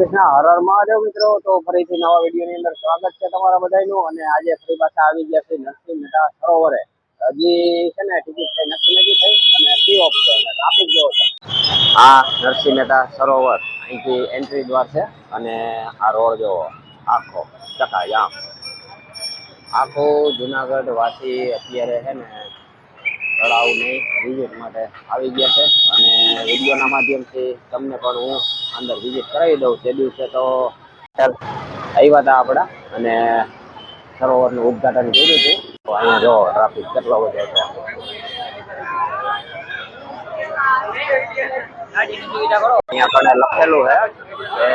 કૃષ્ણ, હર હર મહાદેવ મિત્રો. તો ફરીથી નવા વિડીયોની અંદર સ્વાગત છે તમારા બધાનું. અને આજે ફરી પાછા આવી ગયા છે નરસિંહ મહેતા સરોવરે. હજી છે ને ટિકિટ થઈ નક્કી નથી થઈ, અને ફ્રી ઓફ છે અને ટ્રાફિક જેવો છે. આ નરસિંહ મહેતા સરોવર, અહીંથી એન્ટ્રી દ્વાર છે, અને આ રોડ જોવો આખો ચકાયામ. આખો જુનાગઢ વાસી અત્યારે છે ને તળાવની વિઝિટ માટે આવી ગયા છે. અને વિડીયોના માધ્યમથી તમને પણ હું અંદર વિઝિટ કરાવી દઉં. તે દિવસે તો આવ્યા હતા આપણા અને સરોવરનું ઉદ્ઘાટન કર્યું હતું. તો અહીંયા જો ટ્રાફિક કેટલો બધો છે. અહીંયા કને લખેલું છે કે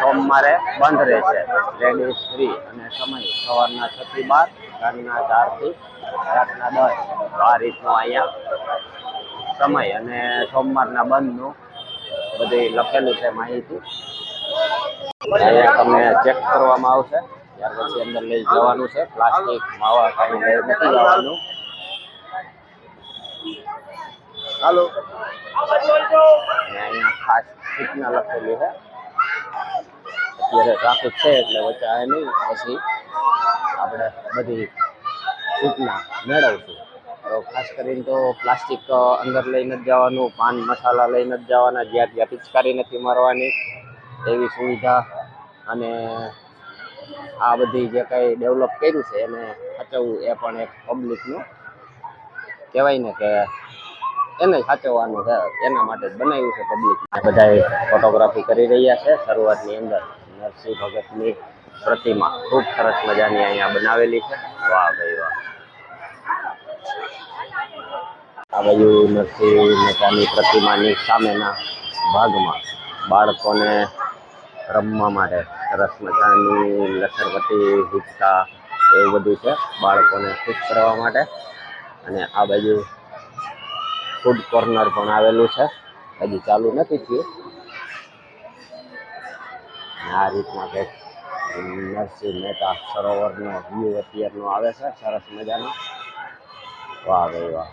સોમવારે બંધ રહેશે. લેડીઝ ફ્રી અને સમય સવારના છ થી બાર. રાતના ચારથી રાતના દસ. આ રીતનું અહીંયા સમય અને સોમવારના બંધનું બધી લખેલું છે માહિતી. અહીંયા તમને ચેક કરવામાં આવશે. ત્યાર પછી અંદર લઈ જવાનું છે. પ્લાસ્ટિક, માવા કાંઈ લઈ નથી જવાનું. હાલો. અહીંયા ખાસ સૂચના લખેલી છે. અત્યારે ટ્રાફિક છે એટલે વચ્ચે આવે નહીં. પછી આપણે બધી સૂચના મેળવશું. તો ખાસ કરીને તો પ્લાસ્ટિક અંદર લઈને જ જવાનું, પાન, મસાલા લઈને જ જવાના, જ્યાં ત્યાં પિચકારી નથી મારવાની, એવી સુવિધા અને આ બધી જે કંઈ ડેવલપ કર્યું છે એને સાચવવું એ પણ એક પબ્લિકનું કહેવાય ને કે એને સાચવવાનું છે. એના માટે જ બનાવ્યું છે પબ્લિક. બધા ફોટોગ્રાફી કરી રહ્યા છે. શરૂઆતની અંદર નરસિંહ ભગતની પ્રતિમા. ખૂબ સરસ મજાની અહીંયા બનાવેલી છે. વાહ ભાઈ વાહ. આ બાજુ નરસિંહ મહેતાની પ્રતિમાની સામેના ભાગમાં બાળકોને રમવા માટે સરસ મજાની લસરપટ્ટી હિંચકા એવું બધું છે બાળકોને ખુશ કરવા માટે. અને આ બાજુ ફૂડ કોર્નર પણ આવેલું છે. હજી ચાલુ નથી થયું. આ રીતના કંઈક નરસિંહ મહેતા સરોવરનો વ્યૂ અત્યારનો આવે છે, સરસ મજાનો. વાહ ભાઈ વાહ.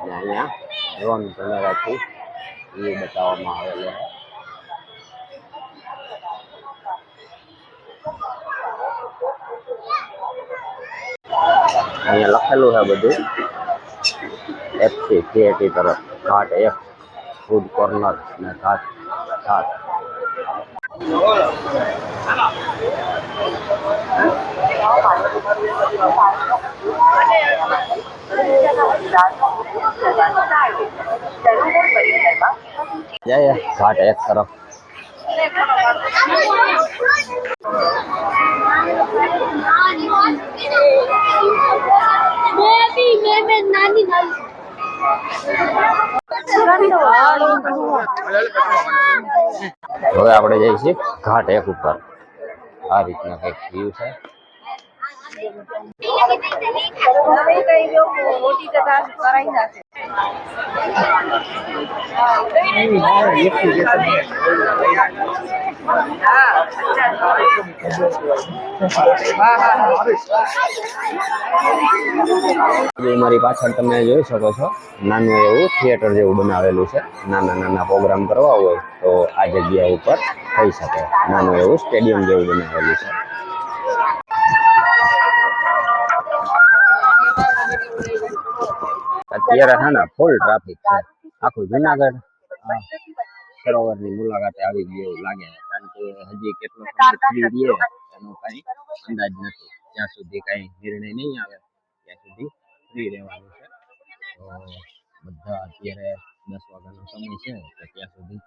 અને અહીંયા ડ્રોન કેમેરાથી વ્યૂ બતાવવામાં આવેલો છે. અહીંયા લખેલું છે બધું. એફસી થિયેટી તરફ. ઘાટ એફ ફૂડ કોર્નર અને ઘાટ સાત જઈએ ઘાટ એક તરફ બેબી બેબી નાની નાની હવે આપણે જઈએ છીએ ઘાટ એક ઉપર. આ રીતના કંઈક વ્યૂ છે. મોટી જે મારી પાછળ તમે જોઈ શકો છો, નાનું એવું થિયેટર જેવું બનાવેલું છે. નાના નાના પ્રોગ્રામ કરવા હોય તો આ જગ્યા ઉપર થઈ શકે. નાનું એવું સ્ટેડિયમ જેવું બનાવેલું છે. અત્યારે હા ફૂલ ટ્રાફિક છે. આખું જુનાગઢ. સરોવરની મુલાકાતે આવી ગયો એવું લાગે કારણ કે હજી કેટલો સમય રહે એનો કઈ અંદાજ નથી. જ્યાં સુધી કઈ નિર્ણય નહીં આવે ત્યાં સુધી ફ્રી રહેવાનું છે. તો બધા અત્યારે દસ વાગ્યાનો સમય છે તો ત્યાં સુધી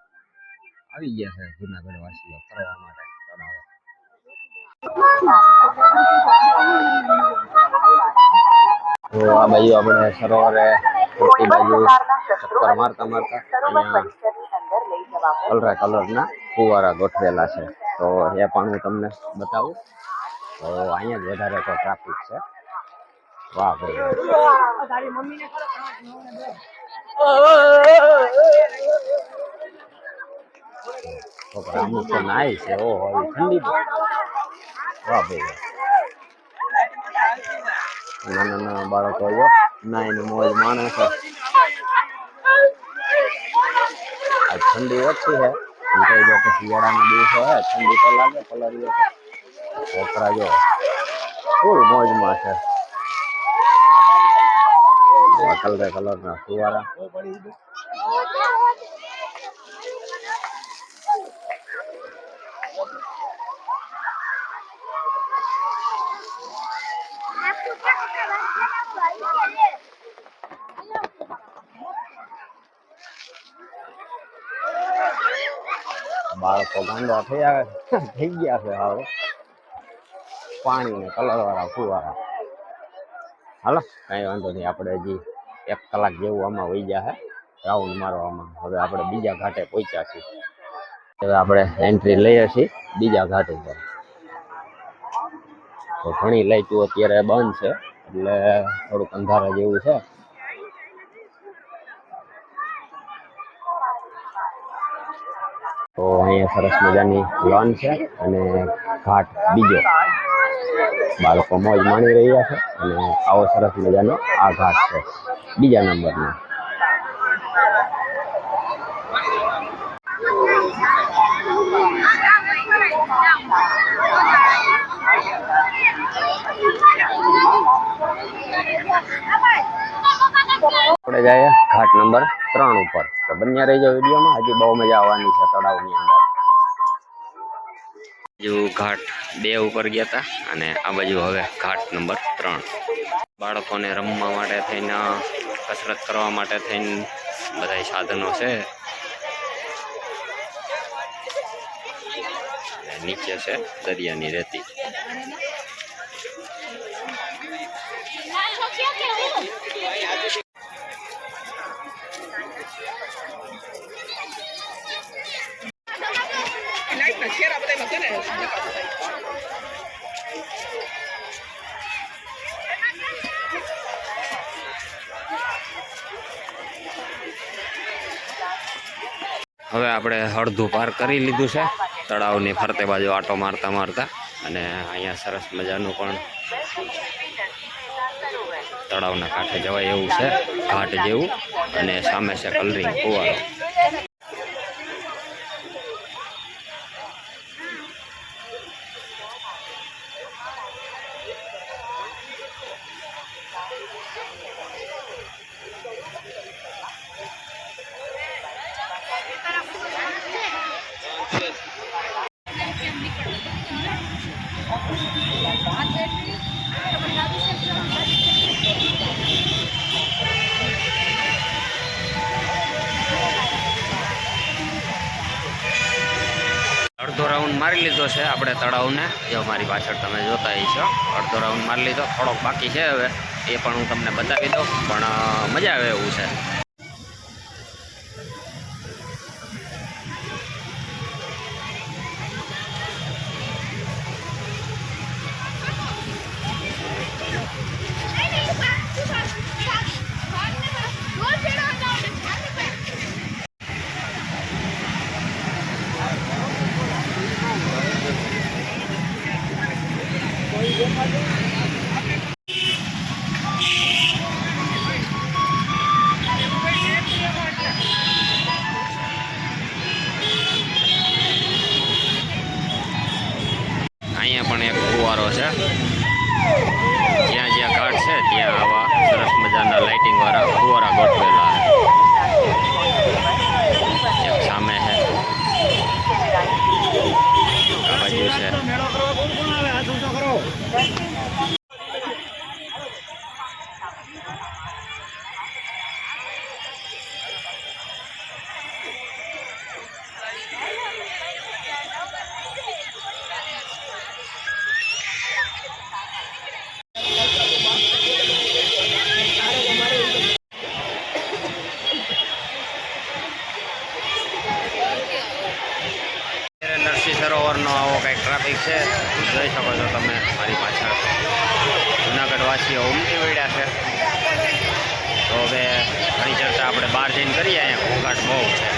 આવી ગયા છે જુનાગઢ વાસીઓ ફરવા માટે તળાવે તો આ બાજુ આપણે સરોવરે બાજુ ચક્કર મારતા મારતા કલરા કલરના ફુવારા ગોઠવેલા છે. તો એ પણ હું તમને બતાવું. તો અહીંયા જ વધારે તો ટ્રાફિક છે. વાહ ભાઈ. તો નાય છે. ઓ હવે વાહ ભાઈ. નાના નાના બાળકો નાઈને મોજ માણે છે આ ઠંડી ઓછી છે. કહી દો કે શિયાળાના દિવસો હે ઠંડી તો લાગે પલરીએ તો. છોકરા જો ફૂલ મોજમાં છે. કલર કલરના, ફુવારા. બાળકો ગાંડા થયા થઈ ગયા છે હવે. પાણી ને કલર વાળા ફુવારા. હાલો, કઈ વાંધો નહીં, આપણે હજી એક કલાક જેવું આમાં વહી ગયા છે. રાઉન્ડ મારવામાં હવે આપણે બીજા ઘાટે પહોંચ્યા છીએ. હવે આપણે એન્ટ્રી લઈએ છીએ બીજા ઘાટ ઉપર. તો ઘણી લાઈટો અત્યારે બંધ છે, એટલે થોડુંક અંધારા જેવું છે. તો અહીંયા સરસ મજાની લોન છે અને ઘાટ બીજો. બાળકો મોજ માણી રહ્યા છે અને આવો સરસ મજાનો આ ઘાટ છે. બીજા નંબરનો. આપણે જઈએ ઘાટ નંબર ત્રણ ઉપર. તો બન્યા રહી જાવ વિડીયોમાં. હજી બહુ મજા આવવાની છે. બાજુ ઘાટ બે ઉપર ગયા હતા અને આ બાજુ હવે ઘાટ નંબર ત્રણ. બાળકોને રમવા માટે થઈને, કસરત કરવા માટે થઈને બધા સાધનો છે. નીચે છે દરિયાની રેતી. હવે આપણે અડધું પાર કરી લીધું છે. તળાવની ફરતે બાજુ આટો મારતા મારતા અને અહીંયા સરસ મજાનું પણ તળાવના કાંઠે જવાય એવું છે. ઘાટ જેવું અને સામે છે કલરિંગ ફુવારો મારી લીધો છે આપણે તળાવને. જો મારી પાછળ તમે જોતા છો. અડધો રાઉન્ડ મારી લીધો. થોડોક બાકી છે હવે. એ પણ હું તમને બતાવી દઉં. પણ મજા આવે એવું છે. સરોવરનો આવો કંઈક ટ્રાફિક છે, જોઈ શકો છો તમે મારી પાછળ. જુનાગઢ વાસીઓ ઉમટી વળ્યા છે. તો હવે ઘણી ચર્ચા આપણે બહાર જઈને કરીએ અહીંયા. ઘોઘાટ બહુ છે.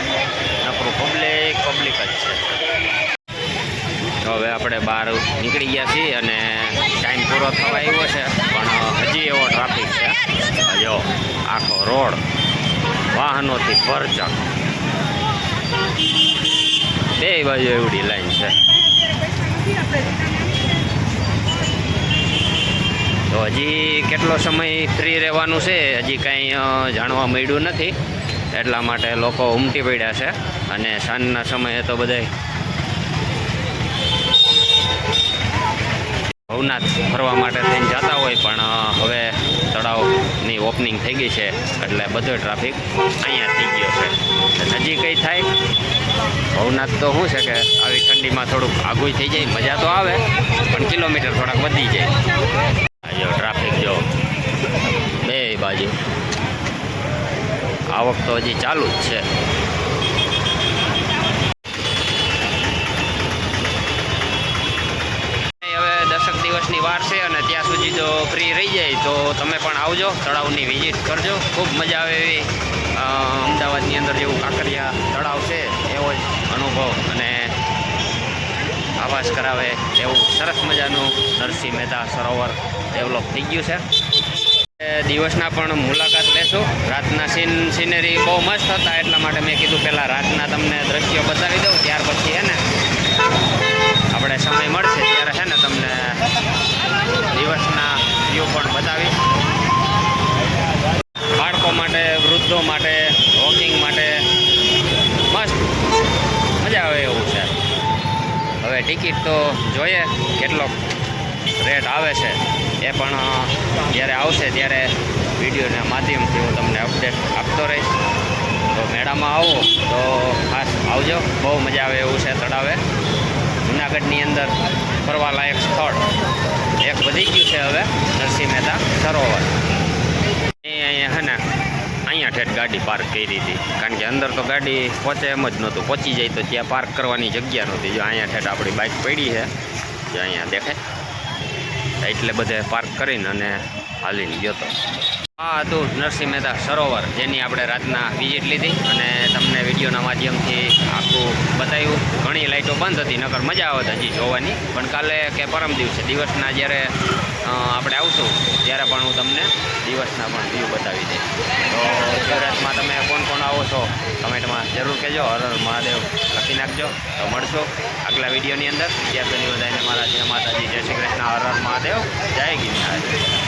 નકરું પબ્લિક પબ્લિક જ છે. તો હવે આપણે બહાર નીકળી ગયા છીએ અને ટાઈમ પૂરો થવા આવ્યો છે. પણ હજી એવો ટ્રાફિક છે. જો, આખો રોડ વાહનોથી ભરચક. બે બાજુ એવડી લાઈન છે. તો હજી કેટલો સમય ફ્રી રહેવાનું છે, હજી કાંઈ જાણવા મળ્યું નથી. એટલા માટે લોકો ઉમટી પડ્યા છે અને સાંજના સમયે તો બધાય ભવનાથ ફરવા માટે થઈને જતા હોય, પણ હવે તળાવની ઓપનિંગ થઈ ગઈ છે એટલે બધો ટ્રાફિક અહીંયા થઈ ગયો છે. નજીક કઈ થાય? ભવનાથ તો શું છે કે આવી ઠંડીમાં થોડુંક આઘું થઈ જાય, મજા તો આવે, પણ કિલોમીટર થોડાક વધી જાય. ટ્રાફિક જો. બે બાજુ. આવક તો હજી ચાલુ જ છે. હવે દસક દિવસની વાર છે અને ત્યાં સુધી જો ફ્રી રહી જાય તો તમે પણ આવજો, તળાવની વિઝિટ કરજો. ખૂબ મજા આવે એવી. અમદાવાદની અંદર જેવું કાંકરિયા તળાવ છે, એવો જ અનુભવ અને આવાસ કરાવે એવું સરસ મજાનું નરસિંહ મહેતા સરોવર ડેવલપ થઈ ગયું છે. દિવસના પણ મુલાકાત લેશું. રાતના સીન સિનેરી બહુ મસ્ત હતા, એટલા માટે મેં કીધું પહેલાં રાતના તમને દ્રશ્યો બતાવી દઉં, ત્યાર પછી હે ને આપણે સમય મળશે ત્યારે છે ને તમને દિવસના વ્યૂ પણ બતાવીશ. બાળકો માટે, વૃદ્ધો માટે વોકિંગ માટે, મસ્ત. મજા આવે એવું છે. હવે ટિકિટ તો જોઈએ કેટલો રેટ આવે છે. એ પણ જ્યારે આવશે ત્યારે વિડીયોના માધ્યમથી હું તમને અપડેટ આપતો રહીશ. તો મેળામાં આવો, તો ખાસ આવજો. બહુ મજા આવે એવું છે તળાવે. જુનાગઢની અંદર ફરવાલાયક સ્થળ. એક વધી ગયું છે હવે નરસિંહ મહેતા સરોવર. ને અહીંયા ઠેઠ ગાડી પાર્ક કરી હતી. કારણ કે અંદર તો ગાડી પહોંચે એમ જ નહોતું. પહોંચી જાય તો ત્યાં પાર્ક કરવાની જગ્યા નહોતી. જો અહીંયા ઠેઠ આપણી બાઇક પડી છે, જે અહીંયા દેખાય. એટલે બધે પાર્ક કરીને અને હાલીને ગયો તો. આ હતું નરસિંહ મહેતા સરોવર, જેની આપણે રાતના વિઝિટ લીધી અને વિડીયોના માધ્યમથી આખું બતાવ્યું ઘણી લાઇટો બંધ હતી, નકર મજા આવત હજી જોવાની. પણ કાલે કે પરમ દિવસે, દિવસના જ્યારે આપણે આવશું, ત્યારે પણ હું તમને દિવસના પણ વ્યૂ બતાવી દઈશ. તો ગુજરાતમાં તમે કોણ કોણ આવો છો, કમેન્ટમાં જરૂર કહેજો. હર હર મહાદેવ લખી નાખજો. તો મળશો આગલા વિડીયોની અંદર. સુધી બધાને મારા જય માતાજી, જય શ્રી કૃષ્ણ, હર હર મહાદેવ. જય ગિરનાર